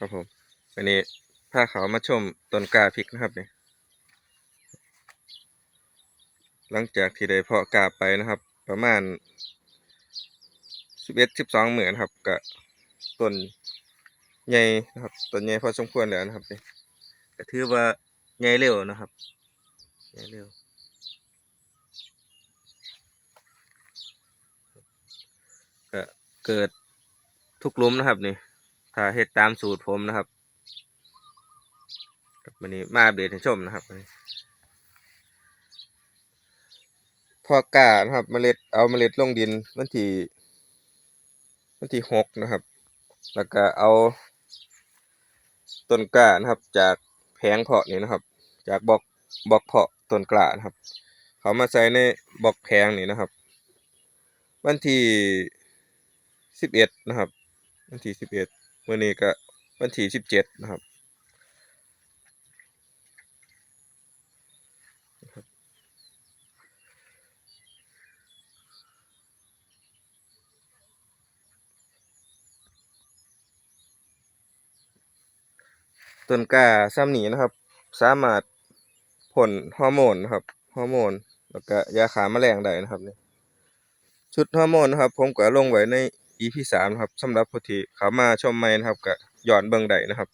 ครับผมวันนี้พาเขามาชมต้นกาพริกนะครับนี่หลังจากที่ได้เพาะกาไปนะครับ ประมาณสิบเอ็ดสิบสองหมื่นครับกับต้นใหญ่นะครับต้นใหญ่พอสมควรแล้วนะครับนี่ก็ถือว่าใหญ่เร็วนะครับใหญ่เร็วก็เกิดทุกลุมนะครับนี่ ถ้าเฮ็ดตามสูตรผมนะครับครับวันนี้มาอัปเดตให้ชมนะครับพอกล้านะครับเมล็ดเอาเมล็ดลงดินวันที่วันที่หกนะครับ แล้วก็เอาต้นกล้านะครับ จากแผงเพาะนี่นะครับ จากบล็อกบล็อกเพาะต้นกล้านะครับ เขามาใส่ในบล็อกแผงนี่นะครับ วันที่สิบเอ็ดนะครับ วันที่สิบเอ็ด วันนี้ก็วันที่สิบเจ็ดนะครับต้นกาซ้ำหนีนะครับ สามารถผลฮอร์โมนนะครับฮอร์โมนแล้วก็ยาขาแมลงได้นะครับเนี่ยชุดฮอร์โมนนะครับ ผมก็ลงไว้ใน EP สามครับสำหรับผู้ที่เขามาชมใหม่นะครับก็ย้อนเบิ่งได้นะครับ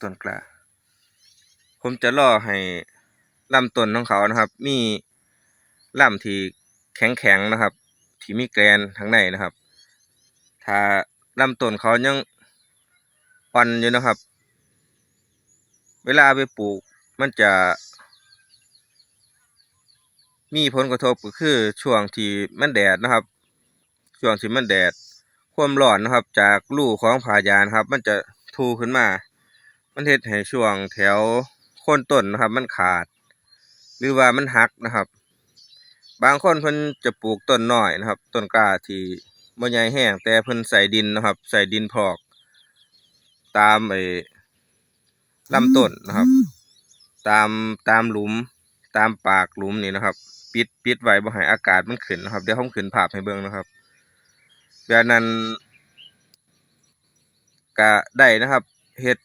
ต้นกล้าผมจะล่อให้ลำต้นของเขานะครับ มีลำที่แข็งๆนะครับ ที่มีแกนข้งในนะครับ ถ้าลำต้นเขายังอ่อนอยู่นะครับ เวลาไปปลูกมันจะ มีผลกระทบก็คือช่วงที่มันแดดนะครับ ช่วงที่มันแดด ความร้อนนะครับ จากรูของผายานครับ มันจะทูขึ้นมา มันเฮ็ดให้ช่วงแถวโคนต้นนะครับ มันขาด หรือว่ามันหักนะครับ บางคนเพิ่นจะปลูกต้นน้อยนะครับ ต้นกล้าที่บ่ใหญ่แห้งแต่เพิ่นใส่ดินนะครับ ใส่ดินพอก ตามไอ ลำต้นนะครับ ตามตามหลุม ตามปากหลุมนี่นะครับ ปิดปิดไว้บ่ให้อากาศมันขึ้นนะครับเดี๋ยวผมขึ้นภาพให้เบิ่งนะครับแบบนั้นก็ได้นะครับเฮ็ด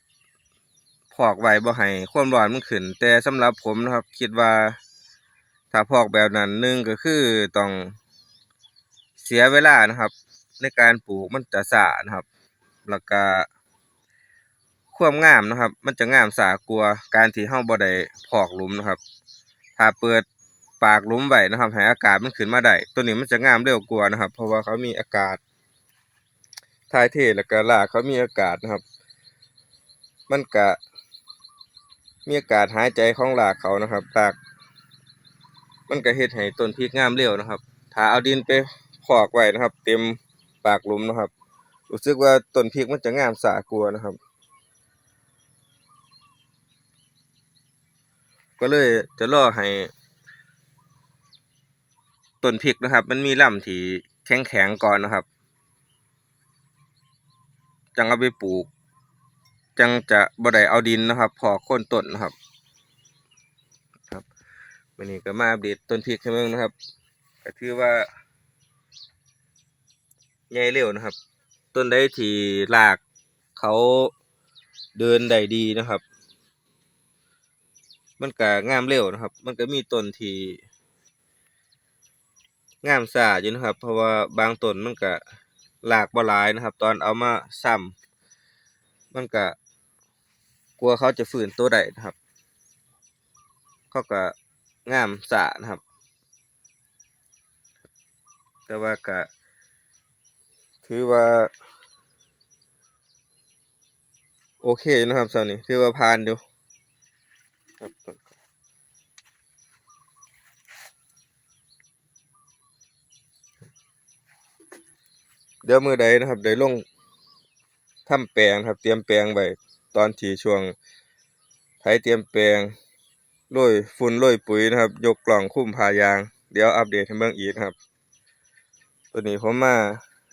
พอกไว้บ่ให้ความร้อนมันขึ้น แต่สำหรับผมนะครับ คิดว่าถ้าพอกแบบนั้นหนึ่งก็คือต้องเสียเวลานะครับ ในการปลูกมันจะช้านะครับ แล้วก็ ความงามนะครับ มันจะงามสากว่าการที่เฮาบ่ได้พอกหลุมนะครับ ถ้าเปิดปากหลุมไว้นะครับให้อากาศมันขึ้นมาได้ตัวนี้มันจะงามเร็วกว่านะครับ เพราะว่าเขามีอากาศถ่ายเทแล้วก็รากเขามีอากาศนะครับ มันก็มีอากาศหายใจของรากเขานะครับรากมันก็เฮ็ดให้ต้นพริกงามเร็วนะครับ ถ้าเอาดินไปพอกไว้นะครับ เต็มปากหลุมนะครับ รู้สึกว่าต้นพริกมันจะงามสากว่านะครับ ก็เลยจะรอให้ต้นพริกนะครับ มันมีลำที่แข็งแข็งก่อนนะครับ จังเอาไปปลูก จังจะบ่ได้เอาดินนะครับ พอกโคนต้นนะครับ ครับวันนี้ก็มาอัปเดตต้นพริกให้เบิ่งนะครับก็ถือว่าใหญ่เร็วนะครับ ต้นใดที่รากเขาเดินได้ดีนะครับ มันก็งามเร็วนะครับ มันก็มีต้นที่งามซ่าอยู่นะครับ เพราะว่าบางต้นมันก็รากบ่หลายนะครับ ตอนเอามาซ้ำมันก็กลัวเขาจะฟื้นตัวได้นะครับ เขาก็งามซ่านะครับ แต่ว่าก็ถือว่า โอเคนะครับสาวนี้ถือว่าผ่านอยู่ ครับเดี๋ยวมือใดนะครับได้ลงทำแปลงครับ เตรียมแปลงไว้ตอนที่ช่วงไถเตรียมแปลงโรยฝุ่นโรยปุ๋ยนะครับ ยกกล่องคุ้มพายาง เดี๋ยวอัปเดตให้เบิ่งอีกครับ ตัวนี้ผมมา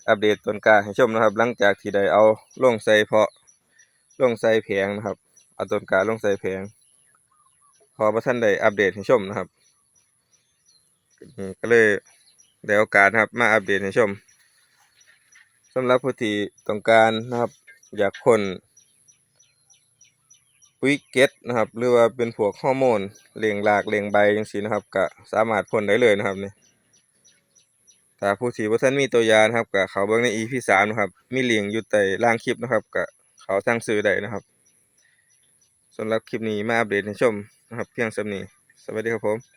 อัปเดตต้นกาให้ชมนะครับ หลังจากที่ได้เอาลงใส่เพาะลงใส่แผงนะครับเอาต้นกล้าลงใส่แผง พอพระท่านได้อัปเดตให้ชมนะครับก็เลยได้โอกาสนะครับ มาอัปเดตให้ชมสำหรับผู้ที่ต้องการนะครับ อยากคนปุ๋ยเก็ดนะครับ หรือว่าเป็นพวกฮอร์โมนเลี้ยงรากเลี้ยงใบจังซี่นะครับก็สามารถพ่นได้เลยนะครับนี่ถ้าผู้ที่บ่ทันมีตัวยานะครับก็เขาเบิ่งใน EP 3นะครับ มีเลิงก์อยู่ใต้ล่างคลิปนะครับก็เขาสั่งซื้อได้นะครับสำหรับคลิปนี้มาอัปเดตให้ชม นะครับ เพียงสำนีสวัสดีครับผม